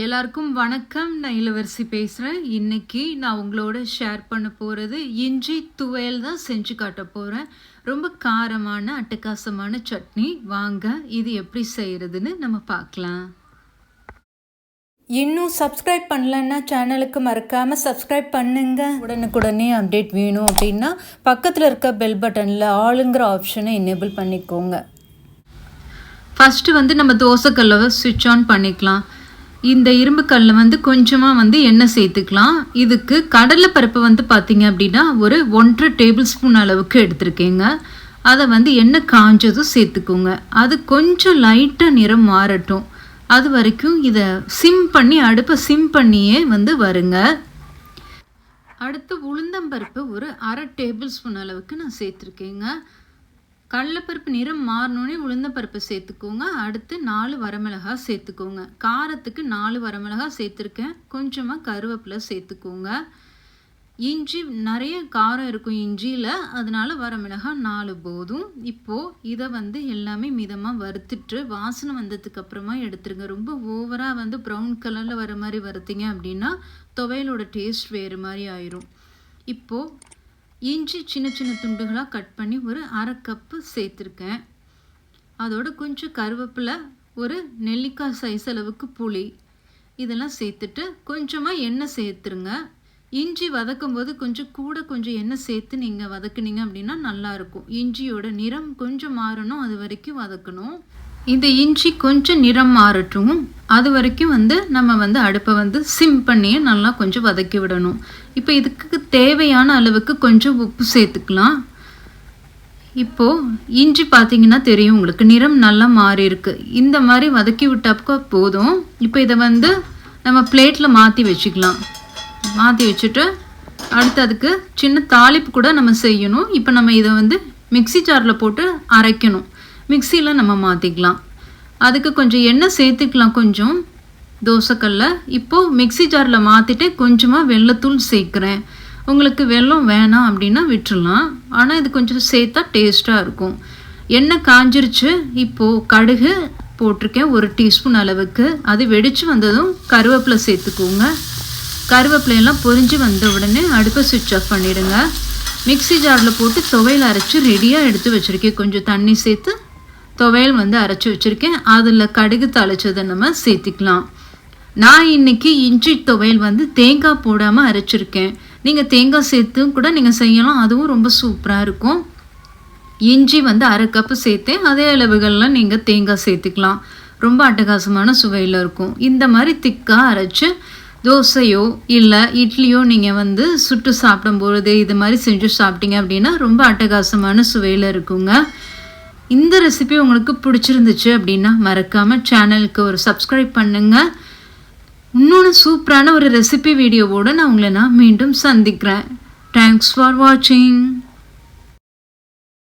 எல்லாருக்கும் வணக்கம். நான் இளவரசி பேசுகிறேன் இன்னைக்கு நான் உங்களோட ஷேர் பண்ண போகிறது இஞ்சி துவையல் தான் செஞ்சு காட்ட போகிறேன் ரொம்ப காரமான அட்டகாசமான சட்னி. வாங்க இது எப்படி செய்கிறதுன்னு நம்ம பார்க்கலாம். இன்னும் சப்ஸ்கிரைப் பண்ணலன்னா சேனலுக்கு மறக்காமல் சப்ஸ்கிரைப் பண்ணுங்க. உடனுக்குடனே அப்டேட் வேணும் அப்படின்னா பக்கத்தில் இருக்க பெல் பட்டனில் ஆளுங்கிற ஆப்ஷனை எனேபிள் பண்ணிக்கோங்க. ஃபஸ்ட்டு வந்து நம்ம தோசைக்கல்லை ஸ்விட்ச் ஆன் பண்ணிக்கலாம். இந்த இரும்பு வந்து கொஞ்சமாக வந்து எண்ணெய் சேர்த்துக்கலாம். இதுக்கு கடலைப்பருப்பு வந்து பார்த்தீங்க அப்படின்னா ஒரு ஒன்றரை டேபிள் ஸ்பூன் அளவுக்கு எடுத்திருக்கேங்க. அதை வந்து எண்ணெய் காஞ்சதும் சேர்த்துக்கோங்க. அது கொஞ்சம் லைட்டாக நிறம் மாறட்டும். அது வரைக்கும் இதை சிம் பண்ணி அடுப்பை சிம் பண்ணியே வந்து வருங்க. அடுத்து உளுந்தம்பருப்பு ஒரு அரை டேபிள் ஸ்பூன் அளவுக்கு நான் சேர்த்துருக்கேங்க. கடலைப்பருப்பு நிறம் மாறினோடனே உளுந்தப்பருப்பு சேர்த்துக்கோங்க. அடுத்து நாலு வரமிளகா சேர்த்துக்கோங்க. காரத்துக்கு நாலு வரமிளகா சேர்த்துருக்கேன். கொஞ்சமாக கருவேப்பிலை சேர்த்துக்கோங்க. இஞ்சி நிறைய காரம் இருக்கும் இஞ்சியில். அதனால வரமிளகா நாலு போதும். இப்போது இதை வந்து எல்லாமே மிதமாக வறுத்துட்டு வாசனை வந்ததுக்கு அப்புறமா எடுத்துருங்க. ரொம்ப ஓவராக வந்து ப்ரௌன் கலரில் வர மாதிரி வறுத்தீங்க அப்படின்னா துவையலோட டேஸ்ட் வேறு மாதிரி ஆயிரும். இப்போது இஞ்சி சின்ன சின்ன துண்டுகளாக கட் பண்ணி ஒரு அரை கப்பு சேர்த்துருக்கேன். அதோட கொஞ்சம் கருவேப்பிலை ஒரு நெல்லிக்காய் சைஸ் அளவுக்கு புளி இதெல்லாம் சேர்த்துட்டு கொஞ்சமாக எண்ணெய் சேர்த்துருங்க. இஞ்சி வதக்கும் போது கொஞ்சம் கூட கொஞ்சம் எண்ணெய் சேர்த்து நீங்கள் வதக்குனீங்க அப்படின்னா நல்லாயிருக்கும் இஞ்சியோட நிறம் கொஞ்சம் மாறணும் அது வரைக்கும் வதக்கணும். இந்த இஞ்சி கொஞ்சம் நிறம் மாறட்டும். அது வரைக்கும் வந்து நம்ம வந்து அடுப்பை வந்து சிம் பண்ணியே நல்லா கொஞ்சம் வதக்கி விடணும். இப்போ இதுக்கு தேவையான அளவுக்கு கொஞ்சம் உப்பு சேர்த்துக்கலாம். இப்போது இஞ்சி பார்த்தீங்கன்னா தெரியும் உங்களுக்கு. நிறம் நல்லா மாறி இருக்கு இந்த மாதிரி வதக்கி விட்டப்போ போதும். இப்போ இதை வந்து நம்ம பிளேட்டில் மாற்றி வச்சுக்கலாம். மாற்றி வச்சுட்டு அடுத்து அதுக்கு சின்ன தாளிப்பு கூட நம்ம செய்யணும். இப்போ நம்ம இதை வந்து மிக்ஸி ஜாரில் போட்டு அரைக்கணும். மிக்சியில் நம்ம மாற்றிக்கலாம் அதுக்கு கொஞ்சம் எண்ணெய் சேர்த்துக்கலாம் கொஞ்சம். தோசைக்கல்ல. இப்போது மிக்ஸி ஜாரில் மாற்றிட்டு கொஞ்சமாக வெள்ளத்தூள் சேர்க்குறேன். உங்களுக்கு வெல்லம் வேணாம் அப்படின்னா விட்டுடலாம். ஆனால் இது கொஞ்சம் சேர்த்தா டேஸ்ட்டாக இருக்கும். எண்ணெய் காஞ்சிருச்சு. இப்போது கடுகு போட்டிருக்கேன் ஒரு டீஸ்பூன் அளவுக்கு. அது வெடித்து வந்ததும் கருவேப்பிலை சேர்த்துக்கோங்க. கருவேப்பிலையெல்லாம் பொறிஞ்சு வந்த உடனே அடுப்பை சுவிட்ச் ஆஃப் பண்ணிடுங்க. மிக்ஸி ஜாரில் போட்டு துவையில் அரைச்சி ரெடியாக எடுத்து வச்சுருக்கேன். கொஞ்சம் தண்ணி சேர்த்து துவையல் வந்து அரைச்சி வச்சுருக்கேன். அதில் கடுகு தழைச்சதை நம்ம சேர்த்திக்கலாம். நான் இன்னைக்கு இஞ்சி துவையல் வந்து தேங்காய் போடாமல் அரைச்சிருக்கேன். நீங்கள் தேங்காய் சேர்த்தும் கூட நீங்கள் செய்யலாம். அதுவும் ரொம்ப சூப்பராக இருக்கும். இஞ்சி வந்து அரை கப்பு சேர்த்தேன். அதே அளவுகள்லாம் நீங்கள் தேங்காய் சேர்த்துக்கலாம். ரொம்ப அட்டகாசமான சுவையில் இருக்கும். இந்த மாதிரி திக்காக அரைச்சி தோசையோ இல்லை இட்லியோ நீங்கள் வந்து சுட்டு சாப்பிடும்பொழுது இது மாதிரி செஞ்சு சாப்பிட்டீங்க அப்படின்னா ரொம்ப அட்டகாசமான சுவையில் இருக்குங்க. இந்த ரெசிபி உங்களுக்கு பிடிச்சிருந்துச்சு அப்படின்னா மறக்காமல் சேனலுக்கு ஒரு சப்ஸ்கிரைப் பண்ணுங்கள் இன்னொன்று சூப்பரான ஒரு ரெசிபி வீடியோவோடு நான் உங்களை நான் மீண்டும் சந்திக்கிறேன். தேங்க்ஸ் ஃபார் வாட்சிங்